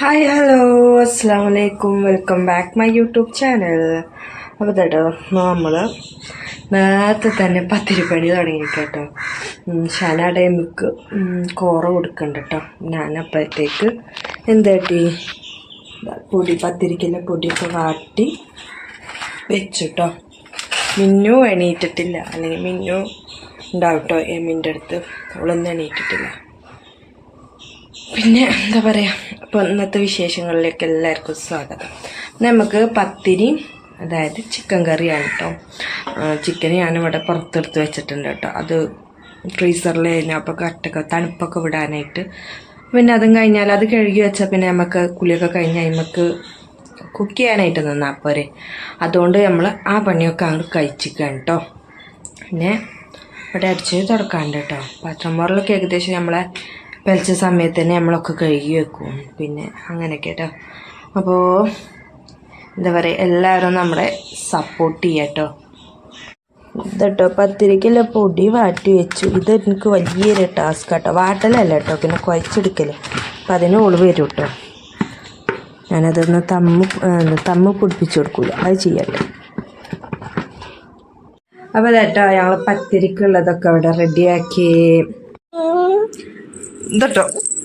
Hi hello അസ്സാം വലൈക്കും welcome back my YouTube channel അപ്പോൾ കേട്ടോ നമ്മൾ നേരത്തെ തന്നെ പത്തിരിപ്പണി തുടങ്ങി കേട്ടോ ഷാന ഡേമിക്ക് കോറ കൊടുക്കണ്ട കേട്ടോ? ഞാനപ്പോഴത്തേക്ക് എന്താട്ടി പൊടി പത്തിരിക്കുന്ന പൊടിയൊക്കെ വാട്ടി വെച്ചു മിന്നു എണീറ്റിട്ടില്ല. അല്ലെങ്കിൽ മിന്നു ഉണ്ടാവും കേട്ടോ എമ്മിന്റെ അടുത്ത്. അവളൊന്നും എണീറ്റിട്ടില്ല. പിന്നെ എന്താ പറയുക അപ്പോൾ ഇന്നത്തെ വിശേഷങ്ങളിലേക്ക് എല്ലാവർക്കും സ്വാഗതം. നമുക്ക് പത്തിരി അതായത് ചിക്കൻ കറിയാണ് കേട്ടോ ചിക്കൻ ഞാനിവിടെ പുറത്തെടുത്ത് വെച്ചിട്ടുണ്ട് കേട്ടോ അത് ഫ്രീസറിൽ അപ്പോൾ കറക്റ്റൊക്കെ തണുപ്പൊക്കെ വിടാനായിട്ട്. പിന്നെ അതും കഴിഞ്ഞാൽ അത് കഴുകി വെച്ചാൽ പിന്നെ നമുക്ക് കുളിയൊക്കെ കഴിഞ്ഞാൽ നമുക്ക് കുക്ക് ചെയ്യാനായിട്ട് നിന്നാൽ പോരെ. അതുകൊണ്ട് നമ്മൾ ആ പണിയൊക്കെ അങ്ങ് കഴിച്ചിരിക്കുകയാണ് കേട്ടോ പിന്നെ ഇവിടെ അടിച്ച് തുടക്കാണ്ട് കേട്ടോ പാത്രം ഏകദേശം നമ്മളെ വലിച്ച സമയത്ത് തന്നെ നമ്മളൊക്കെ കഴുകി വെക്കും. പിന്നെ അങ്ങനെയൊക്കെ കേട്ടോ. അപ്പോൾ എന്താ പറയുക എല്ലാവരും നമ്മളെ സപ്പോർട്ട് ചെയ്യാട്ടോ ഇതട്ടോ പത്തിരിക്കല പൊടി വാട്ടി വെച്ചു. ഇത് എനിക്ക് വലിയൊരു ടാസ്ക് കേട്ടോ വാട്ടലല്ല കേട്ടോ പിന്നെ കുഴച്ചെടുക്കൽ അപ്പം അതിന് ഓൾ വരും കേട്ടോ ഞാനതൊന്ന് തമ്മ് തമ്മ് പിടിപ്പിച്ചു കൊടുക്കൂല. അത് ചെയ്യട്ടെ അപ്പോൾ കേട്ടോ ഞങ്ങൾ പത്തിരിക്കുള്ളതൊക്കെ അവിടെ റെഡിയാക്കി ഇതട്ടോ?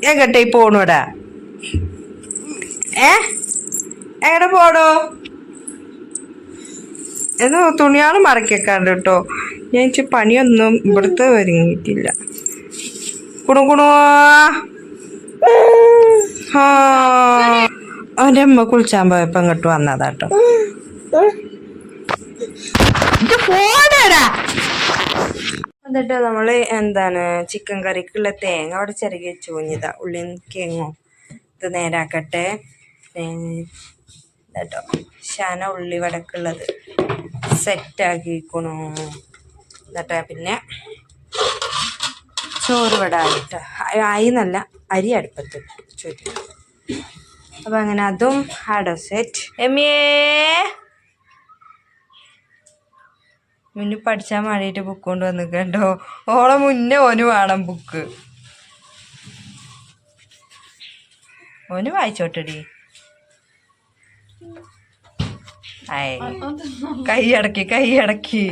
എങ്ങട്ടെ പോണോടാ ഏ? എങ്ങടെ പോടോ എന്ന് തുണിയാൾ മറക്കേക്കാണ്ട് കേട്ടോ. ഞാൻ ഇച്ചിരി പണിയൊന്നും ഇവിടുത്തെ ഒരുങ്ങിയിട്ടില്ല. കുണു കുണു അവന്റെ അമ്മ കുളിച്ചാൻ പോയപ്പോ ഇങ്ങോട്ട് വന്നതാട്ടോ ഫോണടാ എന്നിട്ട് നമ്മൾ എന്താണ് ചിക്കൻ കറിക്കുള്ള തേങ്ങ അവിടെ ചിരകി വെച്ച്. ഉള്ളി കേങ്ങോ ഇത് നേരാക്കട്ടെ. കേട്ടോ ശന ഉള്ളി വടക്കുള്ളത് സെറ്റാക്കിക്കണു എന്നിട്ട് പിന്നെ ചോറ് ഇവിടെ ആയിട്ട് ആയി നല്ല അരി അടുപ്പത്ത് ചോറ്റ് അപ്പം അങ്ങനെ അതും ആടോ സെറ്റ് എമ്മിയേ മുന്നേ പഠിച്ചാൽ വേണ്ടിയിട്ട് ബുക്ക് കൊണ്ട് വന്നിക്കണ്ടോ ഓളെ മുന്നേ ഓന് വേണം ബുക്ക് ഓന് വായിച്ചോട്ടടി. കൈയടക്കി കൈ അടക്കി കൈ അടക്കി.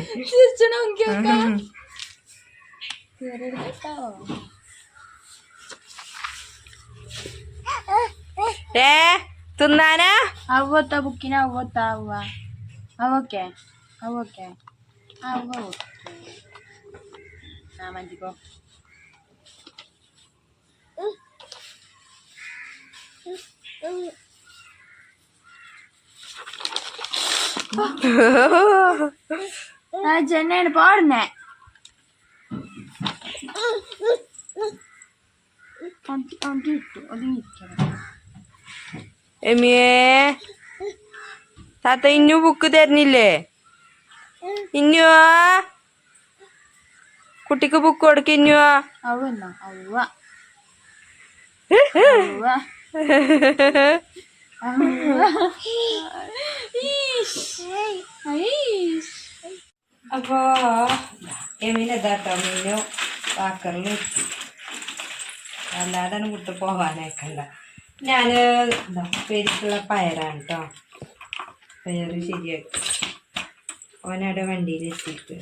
ഏ തിന്നാനാ? അവത്ത ബുക്കിന് അവത്ത അവ അവക്കെ അവക്കെ അവ ആ മഞ്ചിക്കോ ചെന്നൈയാണ് പാടുന്നേ. എമിയേ താത്ത ഇന്നു ബുക്ക് തരുന്നില്ലേ? ഇന്നു കുട്ടിക്ക് ബുക്ക് കൊടുക്ക ഇന്നു അവന്നോ അവ അപ്പോ എമീനെതാട്ടോ മീനു വാക്കറിൽ അല്ലാതെ വിട്ട് പോവാനേക്കണ്ട ഞാൻ എന്താ പേരിക്കുള്ള പയറാണ് കേട്ടോ പയറ് ശരിയാക്കി. ഓനവിടെ വണ്ടിയിൽ എത്തിയിട്ട്.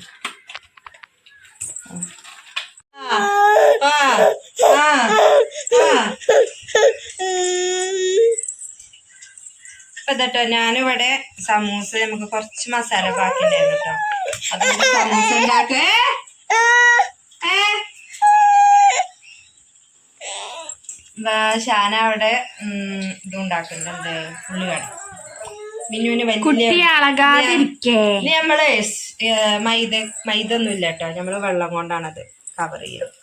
ഇതട്ടോ ഞാനിവിടെ സമൂസ നമുക്ക് കുറച്ച് മസാല ബാക്കി ഉണ്ടായിരുന്നു കേട്ടോ അതുകൊണ്ട് സമൂസ ഉണ്ടാക്കേ? ഷാന അവിടെ ഇതുണ്ടാക്കുന്നുണ്ട് ഉള്ളിവട. മിന്നുവിന് വലിയ ഇനി നമ്മൾ മൈദ മൈദ ഒന്നും ഇല്ല കേട്ടോ. നമ്മൾ വെള്ളം കൊണ്ടാണത് കവർ ചെയ്യുന്നത്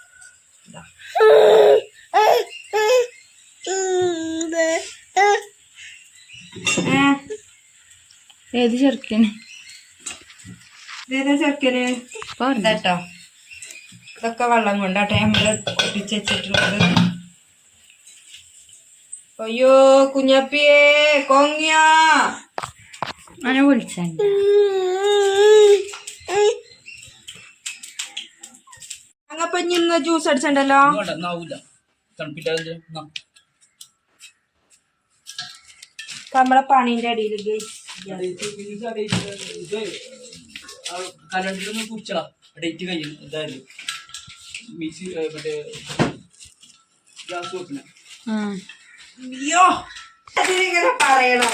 ഏത് ചെറുക്കന്? ഏതാ ചെറുക്കന്? കേട്ടോ. ഇതൊക്കെ വെള്ളം കൊണ്ടാട്ടെ നമ്മൾ ഒട്ടിച്ച് വെച്ചിട്ടുള്ളത്. അയ്യോ കുഞ്ഞപ്പിയേ കൊങ്ങിയാ. അവനെ വിളിച്ചണ്ട് അങ്ങപ്പ ഇന്ന് ജ്യൂസ് അടിച്ചണ്ടല്ലോ. നമ്മളെ പണീന്റെ അടിയിൽ കലണ്ടറിൽ കുറിച്ചാ ഡേറ്റ് കഴിയും എന്തായാലും മിക്സി മറ്റേ ഗ്യാസ് വെക്കണേ അയ്യോ അതിനിങ്ങനെ പറയണം.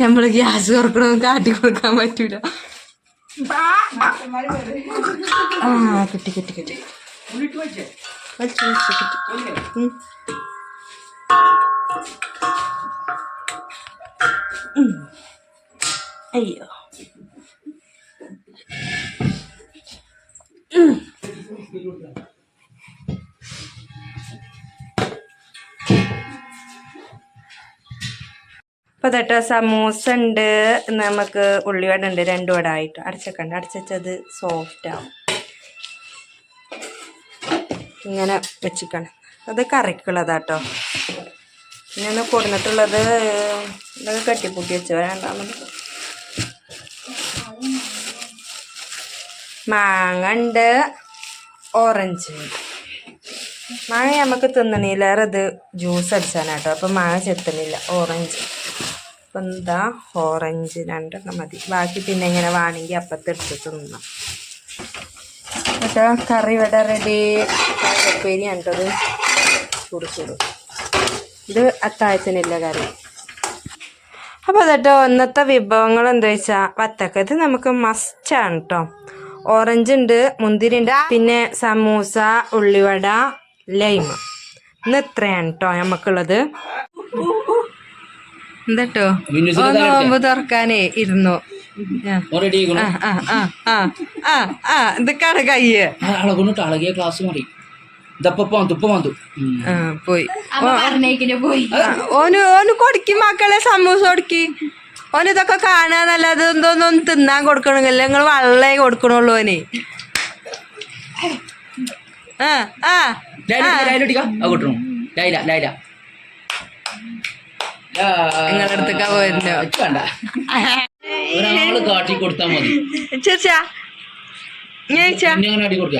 നമ്മൾ ഗ്യാസ് തുറക്കണമെന്ന് കാട്ടി കൊടുക്കാൻ പറ്റൂല. ആ കിട്ടി കിട്ടി കിട്ടി. ഉള്ളിട്ട് അപ്പൊ തട്ടോ സമൂസ ഉണ്ട് നമുക്ക് ഉള്ളിവട ഉണ്ട് രണ്ടു വട ആയിട്ട് അടച്ചക്കണ്ട അടച്ചത് സോഫ്റ്റ് ആവും ഇങ്ങനെ വെച്ചിക്കണം. അത് കറിക്കുള്ളതാട്ടോ. പിന്നെ ഒന്ന് കൊടുന്നിട്ടുള്ളത് ഇതൊക്കെ കെട്ടിപ്പൂട്ടി വെച്ച്. രണ്ടാമത് മാങ്ങ ഉണ്ട് ഓറഞ്ച്. മാങ്ങ നമുക്ക് തിന്നണില്ലേറെ ഇത് ജ്യൂസ് അടിച്ചാനാട്ടോ. അപ്പം മാങ്ങ ചെത്തണില്ല ഓറഞ്ച്. അപ്പം എന്താ ഓറഞ്ച് രണ്ടെണ്ണം മതി. ബാക്കി പിന്നെ ഇങ്ങനെ വേണമെങ്കിൽ അപ്പത്തെടുത്ത് തിന്നാം എന്നിട്ട് കറി ഇവിടെ റെഡി ഉപ്പേരി കണ്ടത്. ചൂട് ചൂട്. ഇത് അത്താഴത്തിനില്ല കറി. അപ്പോൾ അതെട്ടോ ഇന്നത്തെ വിഭവങ്ങൾ എന്താ വെച്ചാൽ വത്തക്ക. ഇത് നമുക്ക് മസ്റ്റാണ് കേട്ടോ ഓറഞ്ച് ഉണ്ട് മുന്തിരി ഉണ്ട് പിന്നെ സമൂസ ഉള്ളിവട ലൈമ. ഇന്ന് ഇത്രയാണ് കേട്ടോ നമുക്കുള്ളത് എന്താട്ടോ? നോമ്പ് തുറക്കാനേ ഇരുന്നു. ഇതൊക്കെയാണ് കയ്യ്. അളകിയ ക്ലാസ് മാറി പോയി. അപ്പൊ പറഞ്ഞേക്കിന് പോയി. ആ, ഓന് ഓന് കൊടുക്കി മക്കളെ സമൂസ കൊടുക്കി. ഓന് ഇതൊക്കെ കാണാന്നല്ലാതെ എന്തോന്നും തിന്നാൻ കൊടുക്കണമെങ്കിൽ നിങ്ങൾ വള്ളേ കൊടുക്കണുള്ളൂ ഓനെ. ആ ആ ലൈല ലൈല ഒട്ടിക്ക ആ കൂട്ടണം ലൈല ലൈല. നിങ്ങളുടെ അടുത്തേക്കാ വേണ്ട. ഒരാൾ കാട്ടി കൊടുത്താ മതി. ചേച്ചാ. ഞാൻ അടി കൊടുക്ക.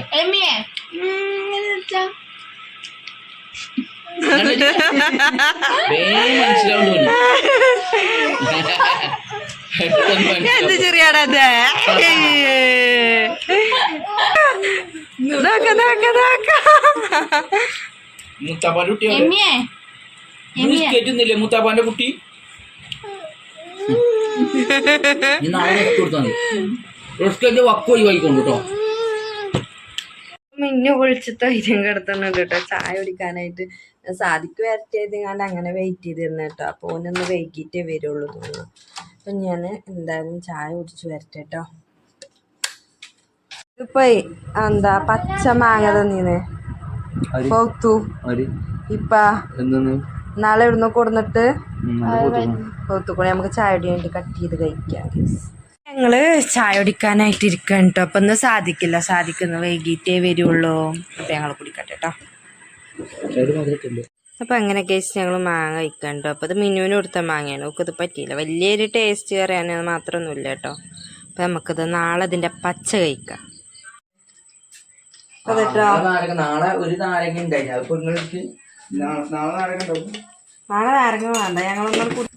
എന്ത് ചെറിയാടത് നോക്ക നോക്ക നോക്ക. എമ്മിയെ മുത്താപ്പാന്റെ കുട്ടി? നാളെ കൊടുത്താൽ മതി. റോസ്കേന്റെ വക്ക് ഒഴിവായിക്കൊണ്ട് കേട്ടോ. മിന്നു കുളിച്ചിട്ട് ധൈര്യം കിടത്തുന്നുണ്ട് കേട്ടോ. ചായ കുടിക്കാനായിട്ട്. ഞാൻ സാധിക്ക് വരട്ടെ ചെയ്തങ്ങാണ്ട് അങ്ങനെ വെയിറ്റ് ചെയ്തിരുന്നു കേട്ടോ. അപ്പോൾ ഓനൊന്ന് വൈകിട്ടേ വരുള്ളൂ തോന്നുന്നു. അപ്പം ഞാൻ എന്തായാലും ചായ കുടിച്ച് വരട്ടെ കേട്ടോ. ഇപ്പൊ എന്താ പച്ച മാങ്ങ തന്നീനെ? പൗത്തു. ഇപ്പ. നാളെ ഇവിടുന്ന് കൊടുന്നിട്ട് പൗത്തുക്കൂടെ നമുക്ക് ചായ കുടി വേണ്ടി കട്ട് ചെയ്ത് കഴിക്കാം. ഞങ്ങൾ ചായ കുടിക്കാനായിട്ട് ഇരിക്കണം കേട്ടോ അപ്പൊ ഇന്ന് സാധിക്കില്ല. സാധിക്കുന്ന വൈകിട്ടേ വരുള്ളൂ. അപ്പൊ ഞങ്ങൾ കുടിക്കട്ടെ കേട്ടോ അപ്പൊ അങ്ങനെ കേസ് ഞങ്ങൾ മാങ്ങ കഴിക്കാൻ കേട്ടോ അപ്പൊ അത് മിനുവിന് കൊടുത്ത മാങ്ങയാണ്. നമുക്ക് ഇത് പറ്റിയില്ല. വലിയൊരു ടേസ്റ്റ് പറയാനത് മാത്രമൊന്നുമില്ല കേട്ടോ അപ്പൊ നമുക്കത് നാളെ അതിന്റെ പച്ച കഴിക്കാം. നാളെ ഒരു നാരങ്ങ ഉണ്ടായിരുന്നു അപ്പൊ നിങ്ങൾക്ക് നാളെ നാരങ്ങ വേണ്ട. ഞങ്ങളൊന്നും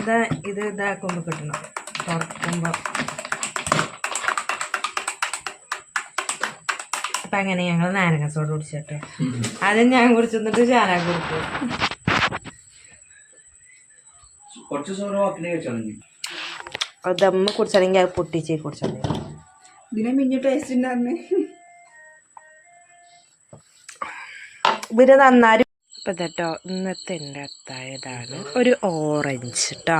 ഇത് ഇത് ഇതാക്കുമ്പോ കിട്ടണം. തുറക്കുമ്പോ. അപ്പൊ അങ്ങനെ ഞങ്ങൾ നാരങ്ങ സോഡ കുടിച്ചോട്ടെ. അതും ഞാൻ കുടിച്ചിട്ട് ചാനാ കുടിക്കും. കുറച്ച് സോഡ് ദമ്മ് കുടിച്ചാണെങ്കിൽ അത് പൊട്ടിച്ച് കുടിച്ചാൽ ഇതിനെ മിഞ്ഞു ടേസ്റ്റ് ഉണ്ടായിരുന്നേ ഇവർ നന്നായി ഇപ്പൊ കേട്ടോ ഇന്നത്തെ എന്റെ അത്തായതാണ്. ഒരു ഓറഞ്ച് കേട്ടോ